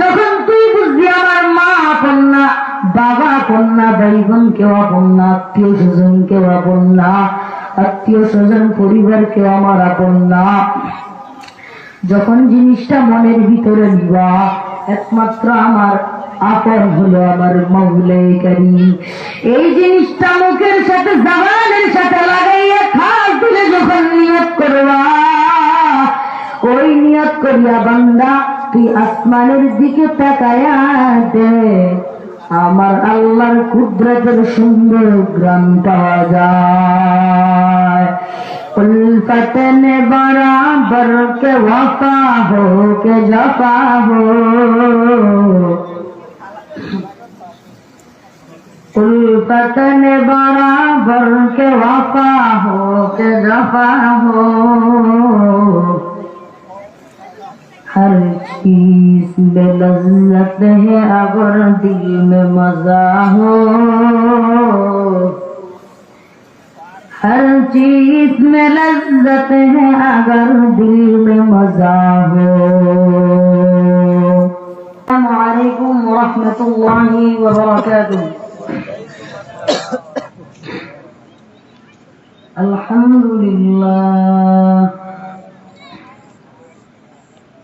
যখন তুই আমার মা আপন না বাবা আপন না কেউ আপন না, আত্মীয় স্বজন কেউ আপন না, আত্মীয় স্বজন, পরিবার কেউ আমার আপন না। যখন জিনিসটা মনের ভিতরে নিবা, একমাত্র আমার আপন হলো আমার মৌলেকারী এই জিনিসটা মুখের সাথে জবানের সাথে লাগাইয়া খাস দিলে যখন নিয়ত করবা। ওই নিয়ত করিয়া বান্দা তুই আসমানের দিকে তাকায়া দে আমার আল্লাহর কুদরতের সুন্দর গ্রাম পাওয়া যায় उल्फत ने बराबर के वफा हो के जफा हो उल्फत ने बराबर के वफा हो के जफा हो हर चीज में लज्जत है अगर दिल में मजा हो हर चीज में लज्जत है अगर दिल में मजा हो अलैक्म वरहमतुल्लाहि व बरकातुहू अल्हम्दुलिल्लाह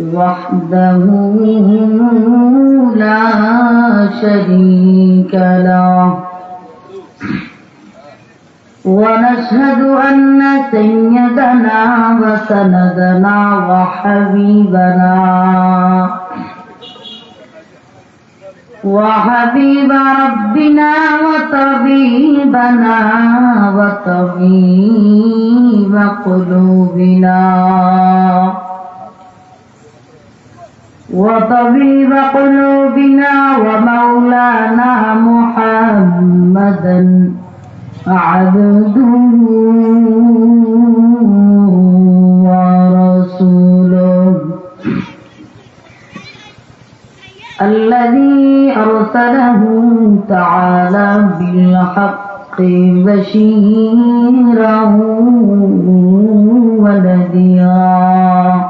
وحده لا شريك له. ونشهد أن سيدنا وسندنا وحبيبنا وحبيب ربنا وطبيبنا وطبيب قلوبنا. وطبيب قلوبنا ومولانا محمدا عبده ورسوله. الذي أرسله تعالى بالحق بشيرا ونذيرا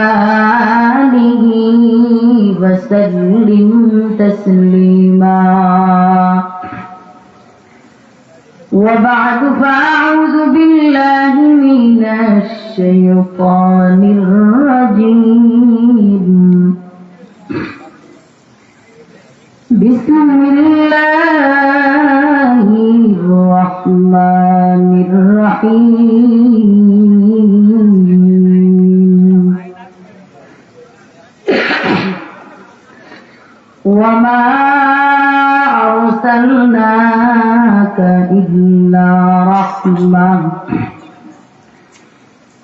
وبعد فأعوذ بالله من الشيطان إلا رحمة.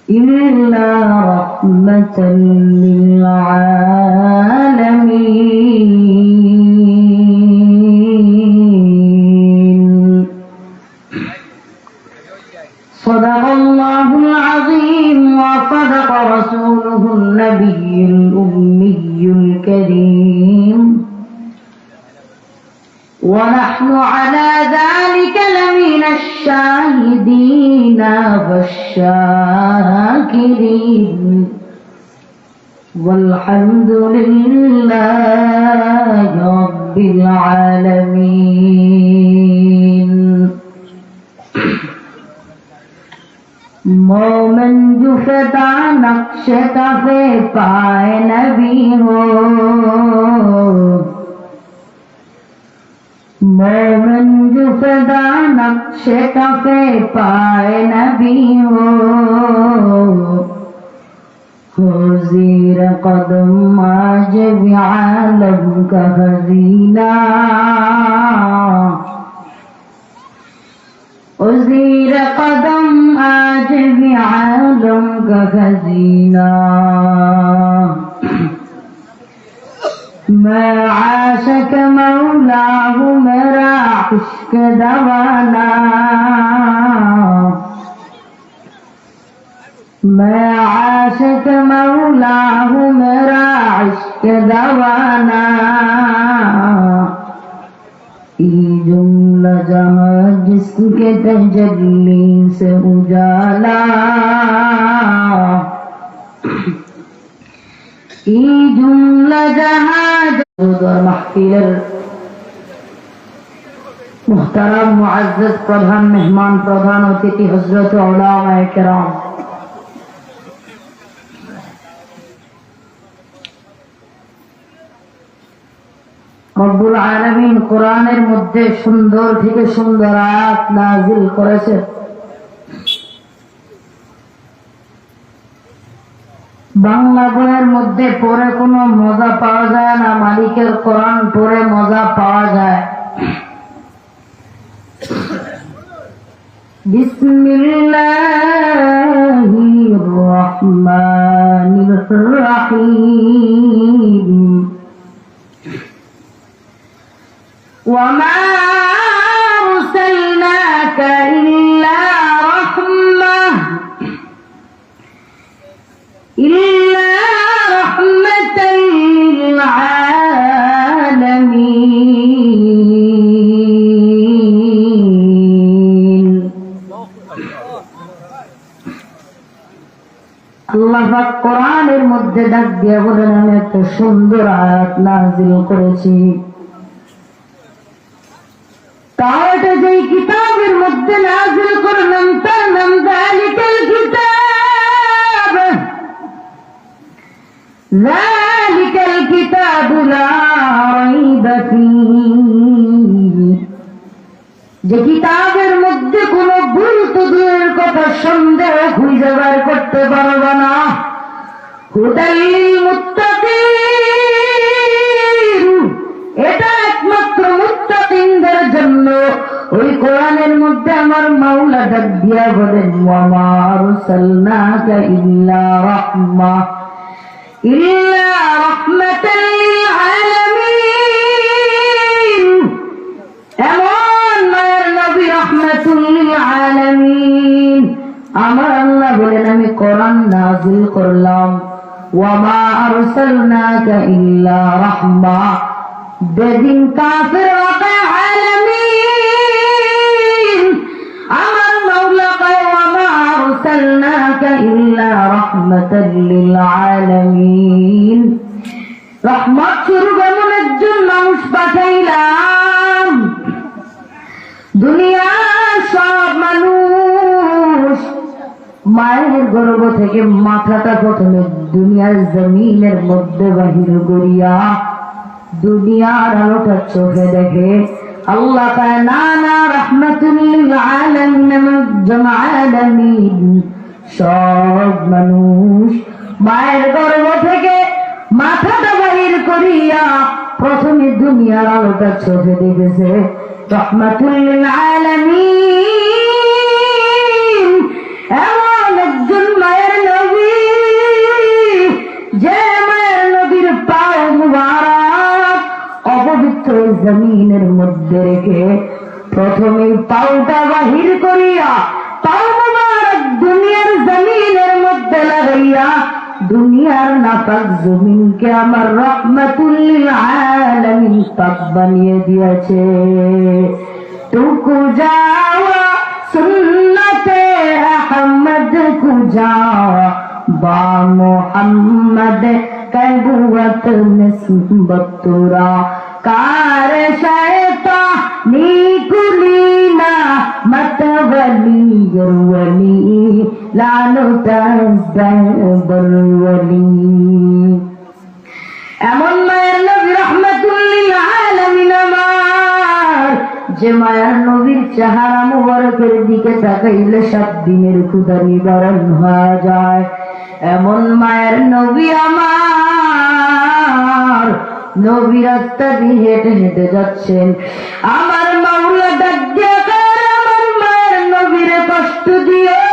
إلا رحمة للعالمين. والحمد لله رب العالمين. مومن جو فدا نقش کفے پائے نبی ہو مومن جو فدا نقش کفے پائے نبی ہو وزير قدم عجب عالم كهزينا وزير قدم آجب عالم كهزينا ما عاشك مولاه مرا عشق دوانا. ما عاشك इश्क दवाना ये जुमला जहाँ जिसके तजल्ली से उजाला ये जुमला जहाँ महफिल मुहतरम मुआज़्ज़ज़ प्रधान मेहमान प्रधान अतिथि हजरत उलामा किराम রব্বুল আলমিন কোরআনের মধ্যে সুন্দর থেকে সুন্দর আয়াত নাজিল করেছে। বাংলা বইয়ের মধ্যে পড়ে কোনো মজা পাওয়া যায় না, মালিকের কোরআন পড়ে মজা পাওয়া যায়। বিসমিল্লাহির রহমানির রহিম। وما أرسلناك إلا رحمة إلا رحمة للعالمين আল্লাহ পাক কোরআনের মধ্যে ডাক দিয়ে বলেন আমি একটা সুন্দর আয়াত নাজিল করেছি তাহলে যেই কিতাবের মধ্যে নাজিল করলাম, তার নাম কিতাব। কিতাব যে কিতাবের মধ্যে কোন ভুল তো দূরের কথা সন্দেহ খুঁজে বের করতে পারবে না। হুদাল্লিল ওই কোরআনের মধ্যে আমার মাওলা ডাক দিয়া বলেন ওয়ামা আরসালনাকা ইল্লা রাহমা ইল্লা রাহমাতাল লিল আলামিন এমন মায়ের নবী রহমাতুল আলামিন আমার আল্লাহ বলেন, আমি কোরআন নাজিল করলাম। ওয়ামা আরসালনাকা ইল্লা রাহমা বেদিন কাফির ওয়াকা আলামিন আমার মাওলা কয় ওয়ামা আরসালনাকা ইল্লা রাহমাতাল লিল রহমত স্বরূপ এমন একজন মানুষ পাঠাইলাম দুনিয়ার সব মানুষ মায়ের গর্ভ থেকে মাথাটা প্রথমে দুনিয়ার জমিনের মধ্যে বাহির করিয়া দুনিয়ার আলোটা চোখে দেখে আল্লাহ কয় না না সব মানুষ মায়ের গর্ভ থেকে মাথাটা বাহির করিয়া প্রথমে দুনিয়ার আলোটা চোখে দেখেছে। রহমতুল্লিল আলামিন তাওটা বাহির করিয়া, তাও মুবারক দুনিয়ার জমিনের মধ্যে লাগাইয়া, দুনিয়ার নাপাক জমিনকে আমার রহমাতুল্লিল আলামিন পাক বানিয়ে দিয়েছে। টুকু যাওয়া সুন্নতে আহমদ কু যাওয়া, বা মোহাম্মদ কবুয়ত নিসবত তুরা। কার এমন মায়ের নবী আমার, যে মায়ের নবীর চেহারা মুবারকের দিকে তাকাইলে সাত দিনের যায়। এমন মায়ের নবী আমার হেঁটে হেঁটে যাচ্ছেন। আমার মাওলা ডাক আমার মায়ের নবীরে কষ্ট দিয়ে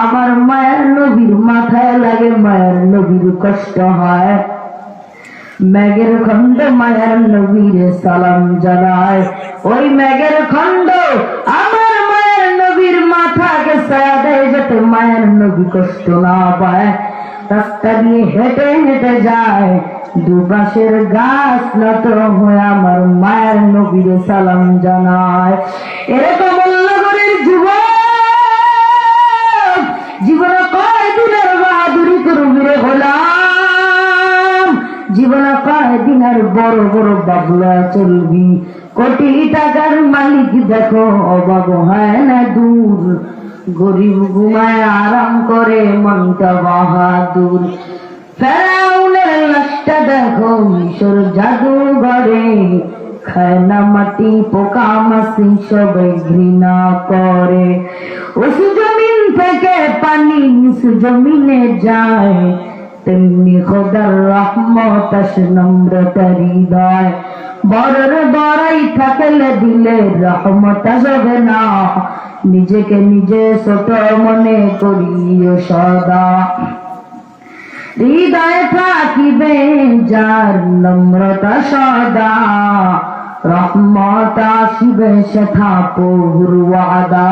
আমার মায়ের নবীর মাথায় লাগে, মায়ের নবীর কষ্ট হয়। ম্যাগের খন্ড মায়ের নবীর সালাম জানায়। ওই ম্যাগের খন্ড আমার মায়ের নবীর মাথাকে ছায়া দেয় যাতে মায়ের নবী কষ্ট না পায়। রাস্তা দিয়ে হেঁটে হেঁটে যায়, দুপাশের গাছ নত হয়ে আমার মায়ের নবীর সালাম জানায়। এরকম নগরের যুবক জীবনে কয় দিনের বাহাদুরি করবি রে গোলাম? জীবনে কয় দিনের বড় বড় বাবলা চলবি? কোটি টাকার মালিক দেখো, অভাব হয় না দূর। গরিব ঘুমায় আরাম করে মনটা বাহাদুর। ফেরাউনের লাশটা দেখো, মিশর জাদুঘরে। খায় মাটি, পোকা মাসি সবাই ঘৃণা করে। জমিন থেকে পানি নিচু জমিনে যায়, তেমনি খোদার রহমত আসে নম্রতা হৃদয়। বড়র বড়াই থাকলে দিলে রহমত আসবে না। নিজেকে নিজে ছোট মনে করিও সদা। হৃদয় থাকিবে যার নম্রতা সদা। রহমত আসিবে সেথা ওয়াদা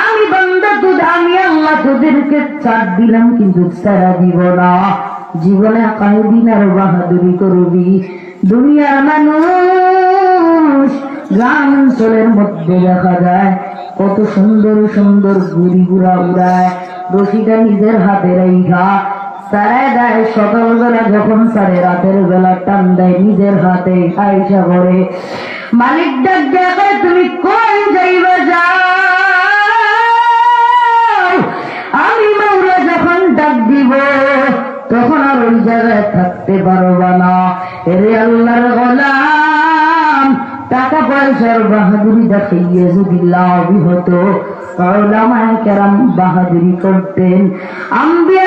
আমি বান্দা তুদ আমি আল্লাহ তোদেরকে চার দিলাম, কিন্তু সারা দিব না। জীবনে কয়েকদিন আর বাহাদুরি করবি। দুনিয়ার মানুষ গ্রাম অঞ্চলের মধ্যে দেখা যায়, কত সুন্দর সুন্দর গুড়ি গুড়া উড়ায়। রশিটা নিজের হাতে রেখা মালিক তুমি আমি যখন ডাক দিব, তখন আর ওই জায়গায় থাকতে পারবা না। এরে আল্লাহর গোলাম, টাকা পয়সার বাহাদুরি দেখাইয়ে যদি লাভই হতো ওলামায়ে কেরাম বাহাদুরি করতেন। বাহাদুরি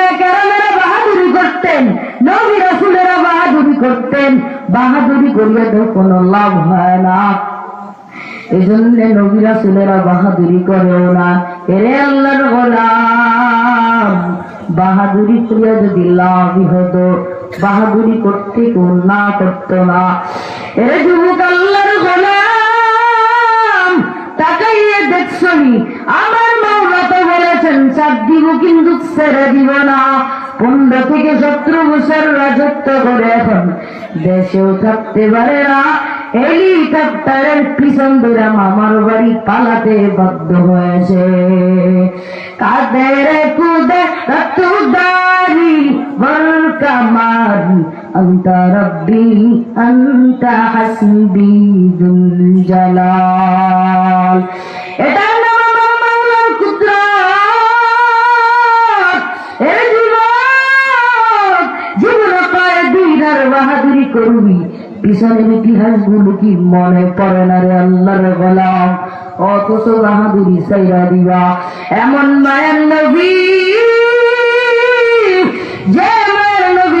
করতেন। নবী রাসূলেরা বাহাদুরি করতেন। বাহাদুরি করিয়া তো কোনো লাভ হয় না। এই জন্য নবীরা ছেলেরা বাহাদুরি করেও না। এরে আল্লাহর গোলাম, বাহাদুরি করিয়া যদি লাভই হতো, বাহাদুরি করতে কেউ না করতো না। এরে যুবক আল্লাহর গোলাম, তাকাইয়ে দেখছনি আমার মাওলা তো বলেছেন চার দিব কিন্তু ছেড়ে দিব না। পনেরো থেকে সতেরো বছর রাজত্ব করে এখন দেশেও থাকতে পারে না হেলিকপ্টারের পিছন ধরে মামার বাড়ি পালাতে বাধ্য হয়েছে কাদের কুদে রতুদারি বল কামারি أنت ربي أنت حسبي ذو الجلال করবি? পিছনের ইতিহাসগুলো কি মনে পড়ে না রে আল্লাহর গোলাম? অথচ বাহাদুরি সাইরা দিবা। এমন মায়ের নবী, যে মায়ের নবী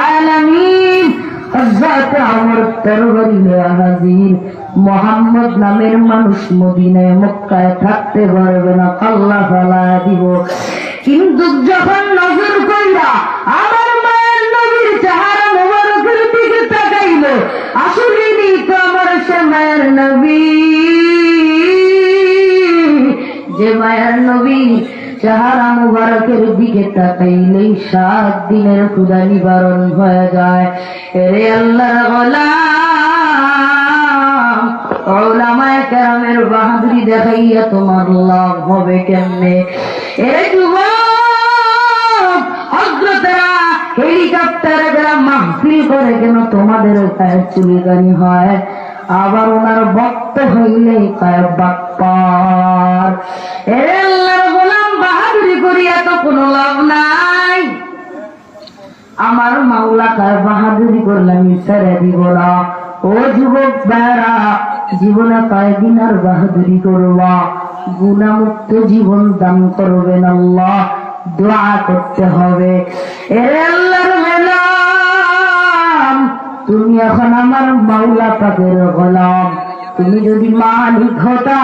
আলামিন হযরত আমর তরবারি হাজির। মোহাম্মদ নামের মানুষ মদিনায়, মক্কায় থাকতে পারবে না, আল্লাহ ফালা দিব। কিন্তু যখন নজর কইরা আমার তাকাইল আসলে তো আমার সে মায়ের নবী। যে মায়ের নবী, চেহারা মুবারকের দিকে তাকাইলেই সাত দিনের ক্ষুদা নিবারণ হয়ে যায়। এরে আল্লাহ ওলামায়ে কেরামের বাহাদুরি দেখাইয়া তোমার লাভ হবে কেমনে? এরে যুবক মাহফিল করে কেন তোমাদের পায়ে চুলিগানি হয়? আবার ওনার বক্ত হইলে পায়ে বাপ্পার আল্লাহর বাহাদুরি করিয়া তো কোনো লাভ নাই। আমার মাওলা কার বাহাদুরি করলাম ছেড়ে দিব না। ও যুবক বেড়া জীবনে কয়েকদিন আর বাহাদুরি করবা? গুণামুক্ত জীবন দান করবেন আল্লাহ, দোয়া করতে হবে। এরে আল্লাহর তুমি এখন আমার মাওলা পাকের গোলাম। তুমি যদি মালিক হতা,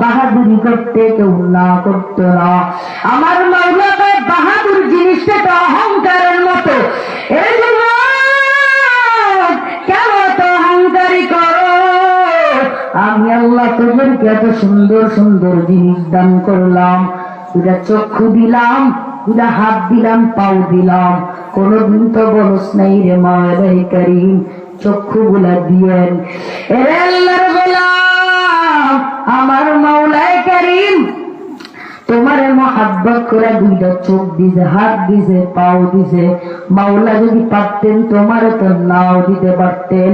বাহাদুরি করতে কেউ না করতো না। আমার মাওলা পায় বাহাদুর জিনিসটা তো অহংকারের মতো। কেন তো অহংকারী করো? আমি আল্লাহ তোদেরকে এত সুন্দর সুন্দর জিনিস দান করলাম। দুটা চক্ষু দিলাম দুটা হাত দিলাম, পাও দিলাম। কোনদিন তো বলস নাই রে করিম, চক্ষু গুলা দিয়েন। আমার মাওলায় করিম, তোমার মহাব্বত করে দুইটা চোখ দিছে, হাত দিছে, পাও দিছে। মাওলা যদি পারতেন তোমার তো নাও দিতে পারতেন।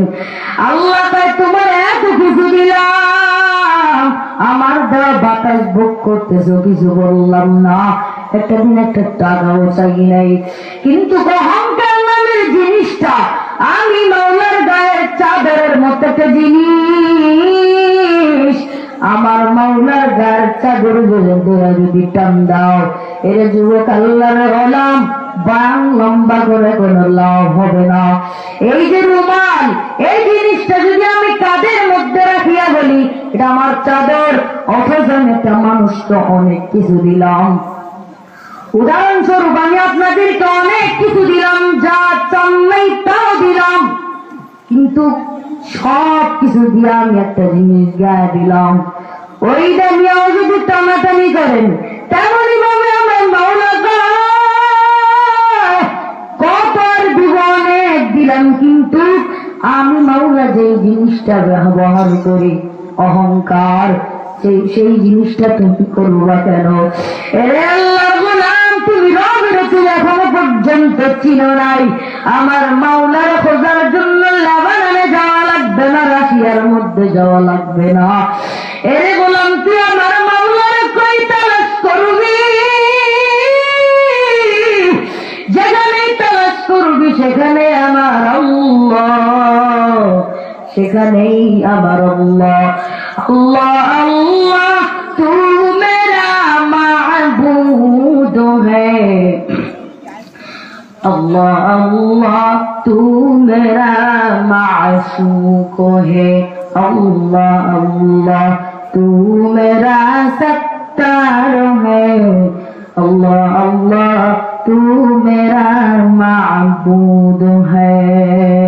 আল্লাহ তাই তোমার এত কিছু দিলাম। আমার দেওয়া বাতাস ভোগ করতেছো, কিছু বললাম না। একটা দিন একটা টাকাও চাই নাই। কিন্তু অহংকার নামের জিনিসটা আমি মাওলার গায়ের চাদরের মতো একটা জিনিস। আমার মাওলার গায়ের চাদর দেওয়া যদি টান দাও, এর যুবক আল্লাহর হলাম বাং লম্বা করে কোনো লাভ হবে না। এই যে রুমাল, এই জিনিসটা যদি আমি কাদের মধ্যে রাখিয়া বলি, এটা আমার চাদর, অথচ আমি একটা মানুষকে অনেক কিছু দিলাম। উদাহরণস্বরূপ আমি আপনাদেরকে অনেক কিছু দিলাম, যা চান নাই তাও দিলাম। কিন্তু সব কিছু দিয়ে আমি একটা জিনিস গায়ে দিলাম। ওই দামিয়াও যদি টানাটানি করেন, তেমনই ভাবে আমার মাওলা কত দিব দিলাম, কিন্তু আমি মাওলা যে জিনিসটা ব্যবহার করি, অহংকার, সেই সেই জিনিসটা তুমি করবা কেন? এরে পর্যন্ত চিনো নাই। আমার মাওলার খোঁজার জন্য লেবাননে যাওয়া লাগবে না, রাশিয়ার মধ্যে যাওয়া লাগবে না। এরে গোলাম, তুই আমার মাওলার কই তালাশ করবি? যেখানেই তালাশ করবি, সেখানে আমার সেখানেই আমার আল্লাহ। আল্লাহ আল্লাহ তু अल्लाह अल्लाह तू मेरा मासूक है अल्लाह अल्लाह तू मेरा सत्तार है अल्लाह अल्लाह तू मेरा माबूद है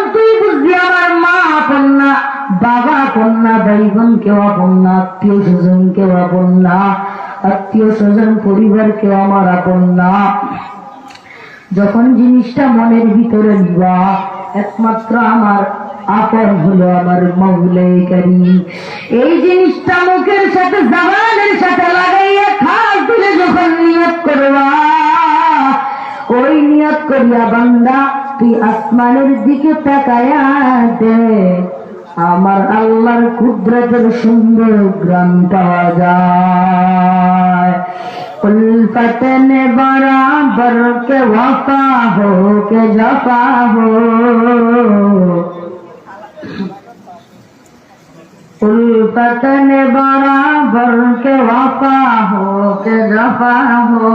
বাবা না ভাই বোন কেউ আপন না, আত্মীয় স্বজন কেউ আপন না, আত্মীয় স্বজন, পরিবার কেউ আমার আপন না। যখন জিনিসটা মনের ভিতরে নিবা, একমাত্র আমার আপন হলো আমার মৌলাই কারি। এই জিনিসটা মুখের সাথে জবানের সাথে লাগাইয়া খাস দিলে যখন নিয়ত করবা, ওই নিয়ত করিয়া বান্দা, তুই আসমানের দিকে তাকায়া দে আমার আল্লাহর কুদরতের সুন্দর গ্রাম পাওয়া যায় उल्फत ने बराबर के वफा हो के जफा हो उल्फतन बराबर के वफा हो के दफा हो